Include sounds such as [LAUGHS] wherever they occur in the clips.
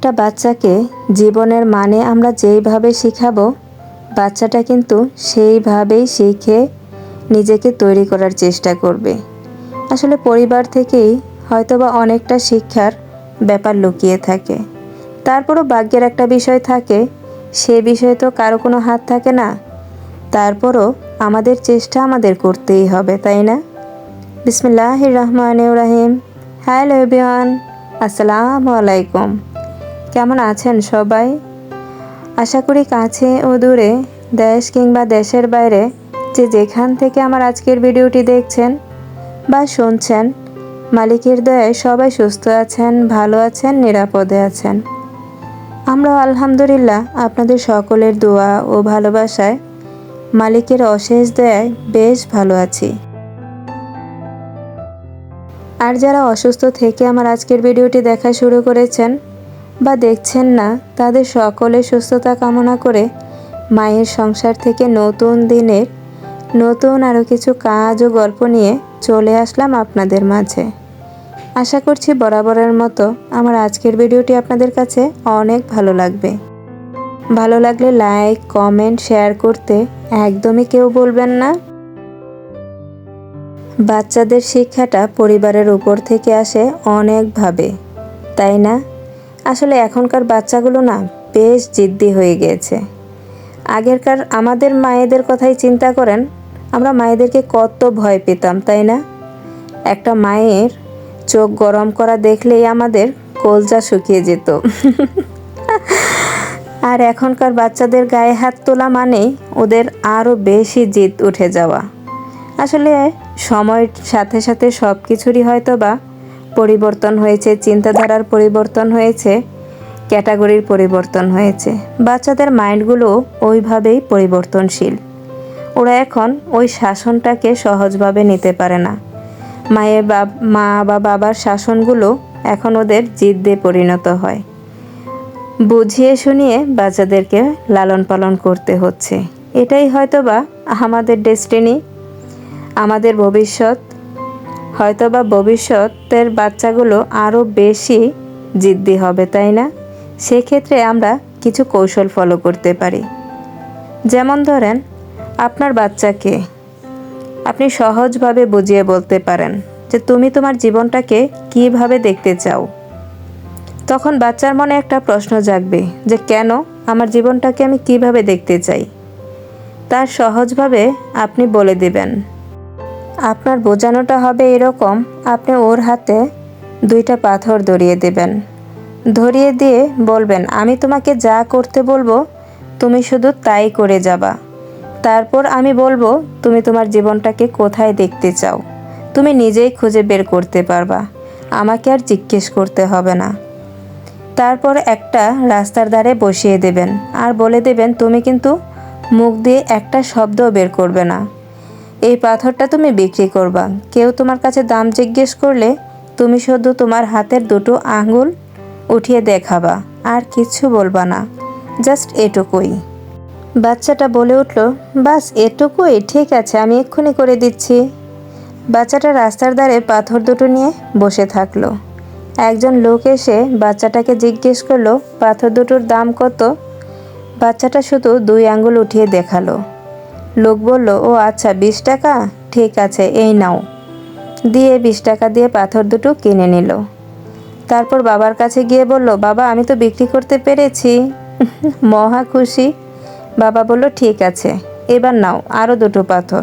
একটা বাচ্চাকে জীবনের মানে আমরা যেইভাবে শেখাবো, বাচ্চাটা কিন্তু সেইভাবেই শিখে নিজেকে তৈরি করার চেষ্টা করবে। আসলে পরিবার থেকেই হয়তোবা অনেকটা শিক্ষার ব্যাপার লুকিয়ে থাকে। তারপরও ভাগ্যের একটা বিষয় থাকে, সে বিষয়ে তো কারও কোনো হাত থাকে না। তারপরও আমাদের চেষ্টা আমাদের করতেই হবে, তাই না? বিসমিল্লাহ রহমান রাহিম। হ্যালো এভরিওয়ান, আসসালামু আলাইকুম। কেমন আছেন সবাই? আশা করি কাছে ও দূরে, দেশ কিংবা দেশের বাইরে, যে যেখান থেকে আমার আজকের ভিডিওটি দেখছেন বা শুনছেন, মালিকের দয়ায় সবাই সুস্থ আছেন, ভালো আছেন, নিরাপদে আছেন। আমরা আলহামদুলিল্লাহ আপনাদের সকলের দোয়া ও ভালোবাসায়, মালিকের অশেষ দয়ায় বেশ ভালো আছি। আর যারা অসুস্থ থেকে আমার আজকের ভিডিওটি দেখা শুরু করেছেন বা দেখছেন না, তাদের সকলে সুস্থতা কামনা করে মায়ের সংসার থেকে নতুন দিনের, নতুন আরও কিছু কাজ ও গল্প নিয়ে চলে আসলাম আপনাদের মাঝে। আশা করছি বরাবরের মতো আমার আজকের ভিডিওটি আপনাদের কাছে অনেক ভালো লাগবে। ভালো লাগলে লাইক, কমেন্ট, শেয়ার করতে একদমই কেউ বলবেন না। বাচ্চাদের শিক্ষাটা পরিবারের উপর থেকে আসে অনেকভাবে, তাই না? আসলে এখনকার বাচ্চাগুলো না বেশ জিদ্দি হয়ে গিয়েছে আগেরকার আমাদের মায়েদের কথাই চিন্তা করেন, আমরা মায়েদেরকে কত ভয় পেতাম, তাই না? একটা মায়ের চোখ গরম করা দেখলেই আমাদের কলজা শুকিয়ে যেত। আর এখনকার বাচ্চাদের গায়ে হাত তোলা মানেই ওদের আরও বেশি জিদ উঠে যাওয়া। আসলে সময়ের সাথে সাথে সব কিছুরই হয়তো বা পরিবর্তন হয়েছে, চিন্তাধারার পরিবর্তন হয়েছে, ক্যাটাগরির পরিবর্তন হয়েছে। বাচ্চাদের মাইন্ডগুলো ওইভাবেই পরিবর্তনশীল। ওরা এখন ওই শাসনটাকে সহজভাবে নিতে পারে না। মায়ের বা মা বা বাবার শাসনগুলো এখন ওদের জিদ্দে পরিণত হয়। বুঝিয়ে শুনিয়ে বাচ্চাদেরকে লালন পালন করতে হচ্ছে। এটাই হয়তোবা আমাদের ডেস্টিনি, আমাদের ভবিষ্যৎ হয়তোবা ভবিষ্যতের বাচ্চাগুলো আরও বেশি জিদ্দি হবে, তাই না? সেক্ষেত্রে আমরা কিছু কৌশল ফলো করতে পারি। যেমন ধরেন, আপনার বাচ্চাকে আপনি সহজভাবে বুঝিয়ে বলতে পারেন যে তুমি তোমার জীবনটাকে কীভাবে দেখতে চাও। তখন বাচ্চার মনে একটা প্রশ্ন জাগবে যে কেন আমার জীবনটাকে আমি কীভাবে দেখতে চাই? তার সহজভাবে আপনি বলে দেবেন আপনার বোঝানোটা হবে এরকম, আপনি ওর হাতে দুইটা পাথর ধরিয়ে দেবেন। ধরিয়ে দিয়ে বলবেন, আমি তোমাকে যা করতে বলব, তুমি শুধু তাই করে যাবা। তারপর আমি বলব, তুমি তোমার জীবনটাকে কোথায় দেখতে চাও? তুমি নিজেই খুঁজে বের করতে পারবা। আমাকে আর জিজ্ঞেস করতে হবে না। তারপর একটা রাস্তার ধারে বসিয়ে দেবেন। আর বলে দেবেন, তুমি কিন্তু মুখ দিয়ে একটা শব্দও বের করবে না। এই পাথরটা তুমি বিক্রি করবা। কেউ তোমার কাছে দাম জিজ্ঞেস করলে তুমি শুধু তোমার হাতের দুটো আঙুল উঠিয়ে দেখাবা, আর কিছু বলবা না। জাস্ট এটুকুই। বাচ্চাটা বলে উঠল, বাস, এটুকুই, ঠিক আছে, আমি এক্ষুনি করে দিচ্ছি। বাচ্চাটা রাস্তার ধারে পাথর দুটো নিয়ে বসে থাকল। একজন লোক এসে বাচ্চাটাকে জিজ্ঞেস করল, পাথর দুটোর দাম কত? বাচ্চাটা শুধু দুই আঙ্গুল উঠিয়ে দেখাল। লোক বলল, ও আচ্ছা বিশ টাকা? ঠিক আছে, এই নাও। দিয়ে বিশ টাকা দিয়ে পাথর দুটো কিনে নিল। তারপর বাবার কাছে গিয়ে বলল, বাবা, আমি তো বিক্রি করতে পেরেছি। [LAUGHS] মহা খুশি। বাবা বলল, ঠিক আছে, এবার নাও আরও দুটো পাথর।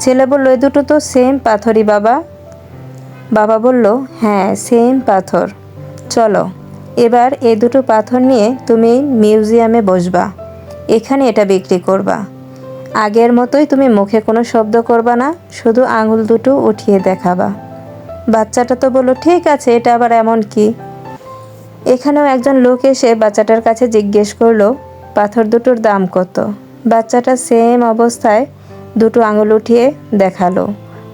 ছেলে বলল এই দুটো তো সেম পাথরই বাবা। বাবা বলল হ্যাঁ সেম পাথর। চলো, এবার এই দুটো পাথর নিয়ে তুমি মিউজিয়ামে বসবা। এখানে এটা বিক্রি করবা। আগের মতোই তুমি মুখে কোনো শব্দ করবা না, শুধু আঙুল দুটো উঠিয়ে দেখাবা। বাচ্চাটা তো বলল, ঠিক আছে, এটা আবার এমন কি? এখানেও একজন লোক এসে বাচ্চাটার কাছে জিজ্ঞেস করল, পাথর দুটোর দাম কত? বাচ্চাটা সেম অবস্থায় দুটো আঙুল উঠিয়ে দেখাল।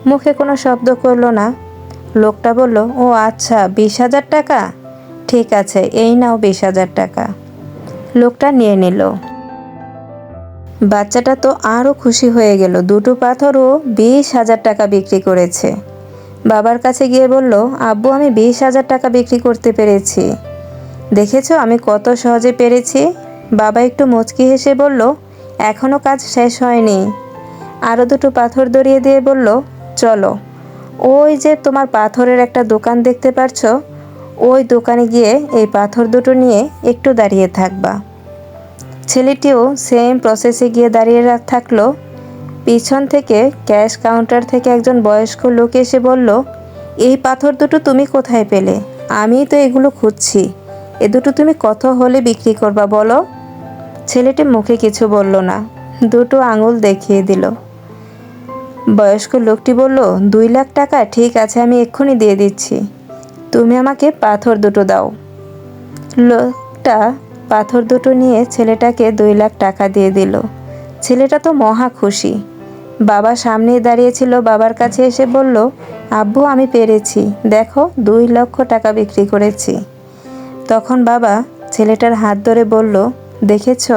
মুখে কোনো শব্দ করল না। লোকটা বলল, ও আচ্ছা বিশ হাজার টাকা? ঠিক আছে, এই নাও বিশ হাজার টাকা। লোকটা নিয়ে নিল। বাচ্চাটা তো আরও খুশি হয়ে গেল। দুটো পাথরও বিশ হাজার টাকা বিক্রি করেছে। বাবার কাছে গিয়ে বলল, আব্বু, আমি বিশ হাজার টাকা বিক্রি করতে পেরেছি। দেখেছ, আমি কত সহজে পেরেছি? বাবা একটু মুচকি হেসে বলল এখনও কাজ শেষ হয়নি। আরও দুটো পাথর দড়িয়ে দিয়ে বলল, চলো, ওই যে তোমার পাথরের একটা দোকান দেখতে পারছ, ওই দোকানে গিয়ে এই পাথর দুটো নিয়ে একটু দাঁড়িয়ে থাকবা। ছেলেটিও সেম প্রসেসে গিয়ে দাঁড়িয়ে থাকল। পিছন থেকে ক্যাশ কাউন্টার থেকে একজন বয়স্ক লোক এসে বলল, এই পাথর দুটো তুমি কোথায় পেলে? আমি তো এগুলো খুঁজছি। এ দুটো তুমি কত হলে বিক্রি করবা বলো? ছেলেটি মুখে কিছু বলল না, দুটো আঙুল দেখিয়ে দিল। বয়স্ক লোকটি বলল, দুই লাখ টাকা, ঠিক আছে, আমি এক্ষুনি দিয়ে দিচ্ছি। তুমি আমাকে পাথর দুটো দাও। লোকটা পাথর দুটো নিয়ে ছেলেটাকে দুই লাখ টাকা দিয়ে দিল। ছেলেটা তো মহা খুশি। বাবা সামনেই দাঁড়িয়েছিল বাবার কাছে এসে বলল, আব্বু, আমি পেরেছি। দেখো, দুই লক্ষ টাকা বিক্রি করেছি। তখন বাবা ছেলেটার হাত ধরে বলল, দেখেছ?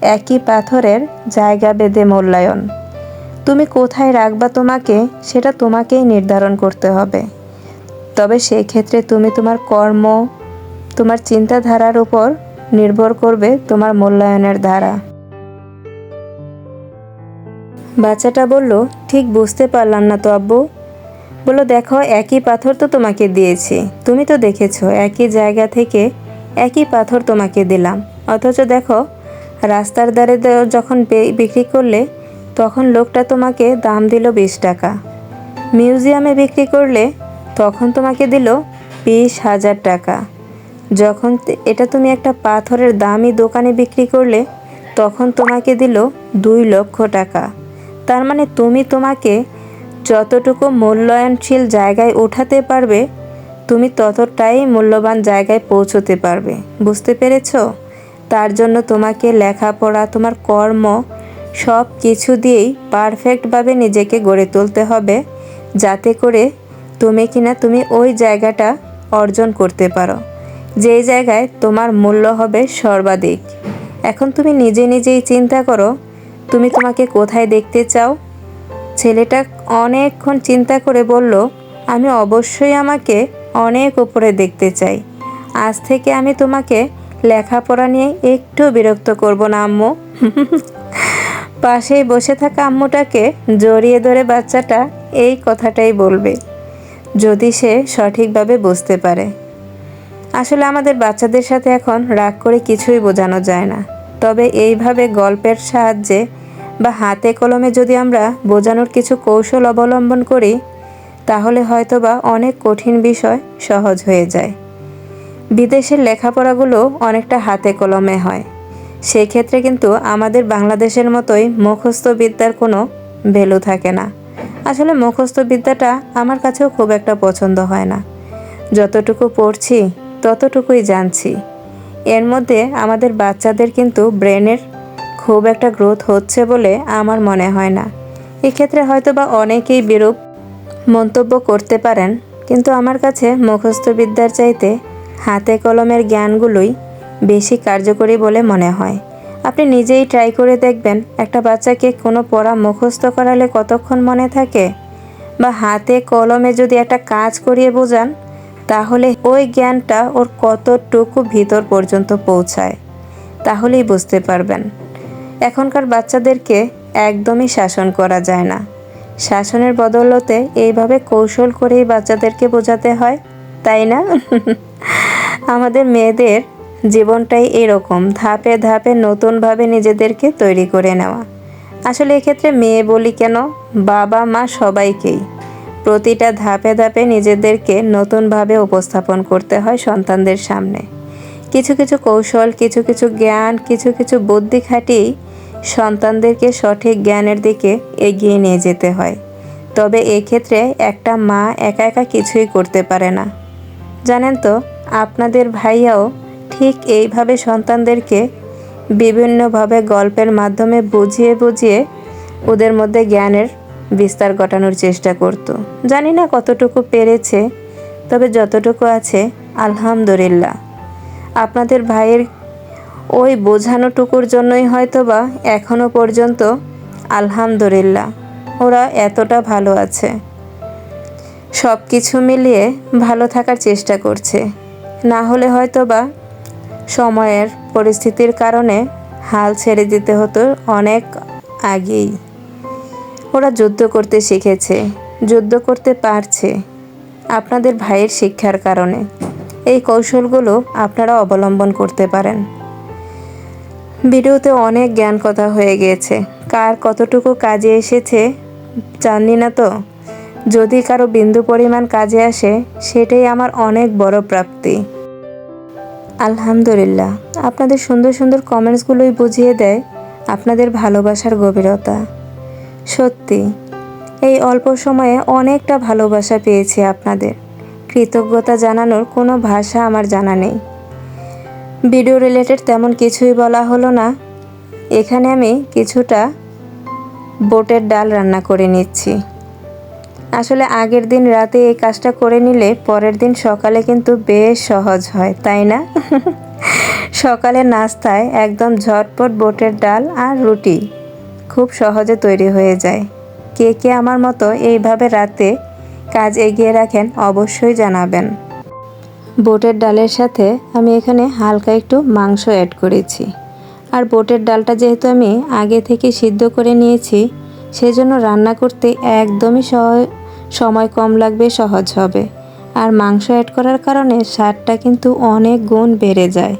একই পাথরের জায়গা বেঁধে মূল্যায়ন। তুমি কোথায় রাখবা তোমাকে, সেটা তোমাকেই নির্ধারণ করতে হবে। তবে সেই ক্ষেত্রে তুমি তোমার কর্ম, তোমার চিন্তাধারার উপর নির্ভর করবে তোমার মূল্যায়নের ধারা। বাচ্চাটা বলল, ঠিক বুঝতে পারলাম না তো আব্বু। বলল, দেখো, একই পাথর তো তোমাকে দিয়েছি। তুমি তো দেখেছ, একই জায়গা থেকে একই পাথর তোমাকে দিলাম। অথচ দেখো, রাস্তার ধারে দ- যখন বিক্রি করলে, তখন লোকটা তোমাকে দাম দিল বিশ টাকা। মিউজিয়ামে বিক্রি করলে তখন তোমাকে দিল বিশ হাজার টাকা। যখন এটা তুমি একটা পাথরের দামি দোকানে বিক্রি করলে, তখন তোমাকে দিল দুই লক্ষ টাকা। তার মানে তুমি তোমাকে যতটুকু মূল্যায়নশীল জায়গায় ওঠাতে পারবে, তুমি ততটাই মূল্যবান জায়গায় পৌঁছতে পারবে। বুঝতে পেরেছ? তার জন্য তোমাকে লেখাপড়া, তোমার কর্ম সব কিছু দিয়েই পারফেক্টভাবে নিজেকে গড়ে তুলতে হবে, যাতে করে তুমি কিনা তুমি ওই জায়গাটা অর্জন করতে পারো। যেই জায়গায় তোমার মূল্য হবে সর্বাধিক। এখন তুমি নিজে নিজেই চিন্তা করো, তুমি তোমাকে কোথায় দেখতে চাও? ছেলেটা অনেকক্ষণ চিন্তা করে বলল, আমি অবশ্যই আমাকে অনেক উপরে দেখতে চাই। আজ থেকে আমি তোমাকে লেখাপড়া নিয়ে একটু বিরক্ত করব না, আম্মু। [LAUGHS] পাশেই বসে থাকা আম্মুটাকে জড়িয়ে ধরে বাচ্চাটা এই কথাটাই বলবে, যদি সে সঠিকভাবে বুঝতে পারে। আসলে আমাদের বাচ্চাদের সাথে এখন রাগ করে কিছুই বোঝানো যায় না। তবে এইভাবে গল্পের সাহায্যে বা হাতে কলমে যদি আমরা বোঝানোর কিছু কৌশল অবলম্বন করি, তাহলে হয়তোবা অনেক কঠিন বিষয় সহজ হয়ে যায়। বিদেশের লেখাপড়াগুলো অনেকটা হাতে কলমে হয়। সেই ক্ষেত্রে কিন্তু আমাদের বাংলাদেশের মতোই মুখস্থ বিদ্যার কোনো ভ্যালু থাকে না। আসলে মুখস্থ বিদ্যাটা আমার কাছেও খুব একটা পছন্দ হয় না। যতটুকু পড়ছি ততটুকুই জানছি। এর মধ্যে আমাদের বাচ্চাদের কিন্তু ব্রেনের খুব একটা গ্রোথ হচ্ছে বলে আমার মনে হয় না। এক্ষেত্রে হয়তো বা অনেকেই বিরূপ মন্তব্য করতে পারেন, কিন্তু আমার কাছে মুখস্থ বিদ্যার চাইতে হাতে কলমের জ্ঞানগুলোই বেশি কার্যকরী বলে মনে হয়। আপনি নিজেই ট্রাই করে দেখবেন, একটা বাচ্চাকে কোনো পড়া মুখস্থ করালে কতক্ষণ মনে থাকে? বা হাতে কলমে যদি একটা কাজ করিয়ে বোঝান তাহলে ওই জ্ঞানটা ওর কতটুকু ভিতর পর্যন্ত পৌঁছায়, তাহলেই বুঝতে পারবেন। এখনকার বাচ্চাদেরকে একদমই শাসন করা যায় না। শাসনের বদলতে এইভাবে কৌশল করেই বাচ্চাদেরকে বোঝাতে হয়, তাই না? [LAUGHS] আমাদের মেয়েদের জীবনটাই এরকম, ধাপে ধাপে নতুনভাবে নিজেদেরকে তৈরি করে নেওয়া। আসলে এক্ষেত্রে মেয়ে বলি কেন? বাবা মা সবাইকেই। প্রতিটা ধাপে ধাপে নিজেদেরকে নতুনভাবে উপস্থাপন করতে হয় সন্তানদের সামনে। কিছু কিছু কৌশল, কিছু কিছু জ্ঞান, কিছু কিছু বুদ্ধি খাটিয়েই সন্তানদেরকে সঠিক জ্ঞানের দিকে এগিয়ে নিয়ে যেতে হয়। তবে এক্ষেত্রে একটা মা একা একা কিছুই করতে পারে না। জানেন তো, আপনাদের ভাইয়াও ঠিক এইভাবে সন্তানদেরকে বিভিন্নভাবে গল্পের মাধ্যমে বুঝিয়ে বুঝিয়ে ওদের মধ্যে জ্ঞানের বিস্তার ঘটানোর চেষ্টা করত। জানি না কতটুকু পেরেছে, তবে যতটুকু আছে, আলহামদুলিল্লাহ। আপনাদের ভাইয়ের ওই বোঝানোটুকুর জন্যই হয়তো বা এখনও পর্যন্ত আলহামদুলিল্লাহ, ওরা এতটা ভালো আছে। সব কিছু মিলিয়ে ভালো থাকার চেষ্টা করছে। না হলে হয়তো বা সময়ের পরিস্থিতির কারণে হাল ছেড়ে দিতে হতো অনেক আগেই। ওরা যুদ্ধ করতে শিখেছে, যুদ্ধ করতে পারছে আপনাদের ভাইয়ের শিক্ষার কারণে। এই কৌশলগুলো আপনারা অবলম্বন করতে পারেন। ভিডিওতে অনেক জ্ঞান কথা হয়ে গিয়েছে। কার কতটুকু কাজে এসেছে জানি না তো। যদি কারও বিন্দু পরিমাণ কাজে আসে, সেটাই আমার অনেক বড় প্রাপ্তি। আলহামদুলিল্লাহ। আপনাদের সুন্দর সুন্দর কমেন্টসগুলোই বুঝিয়ে দেয় আপনাদের ভালোবাসার গভীরতা। সত্যি, এই অল্প সময়ে অনেকটা ভালোবাসা পেয়েছি আপনাদের। কৃতজ্ঞতা জানানোর কোনো ভাষা আমার জানা নেই। ভিডিও রিলেটেড তেমন কিছুই বলা হলো না। এখানে আমি কিছুটা বোটের ডাল রান্না করে নিচ্ছি। আসলে আগের দিন রাতে এই কাজটা করে নিলে পরের দিন সকালে কিন্তু বেশ সহজ হয়, তাই না? [LAUGHS] সকালের নাস্তায় একদম ঝটপট বোটের ডাল আর রুটি। খুব সহজে তৈরি হয়ে যায়। কে কে আমার মতো এইভাবে রাতে কাজ এগিয়ে রাখেন অবশ্যই জানাবেন। বোটের ডালের সাথে আমি এখানে হালকা একটু মাংস অ্যাড করেছি। আর বোটের ডালটা যেহেতু আমি আগে থেকে সিদ্ধ করে নিয়েছি, সেজন্য রান্না করতে একদমই সময় কম লাগবে, সহজ হবে। আর মাংস অ্যাড করার কারণে স্বাদটা কিন্তু অনেক গুণ বেড়ে যায়।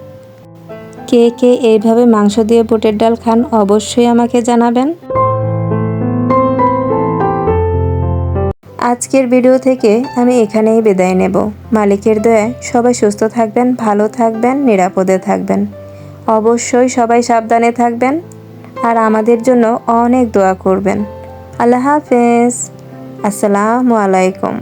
কে কে এইভাবে মাংস দিয়ে বুটের ডাল খান অবশ্যই আমাকে জানাবেন। আজকের ভিডিও থেকে আমি এখানেই বিদায় নেব। মালিকের দয়ায় সবাই সুস্থ থাকবেন, ভালো থাকবেন, নিরাপদে থাকবেন। অবশ্যই সবাই সাবধানে থাকবেন আর আমাদের জন্য অনেক দোয়া করবেন। আল্লাহ হাফেজ। আসসালামু আলাইকুম।